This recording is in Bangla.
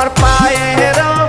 আমার পায়ে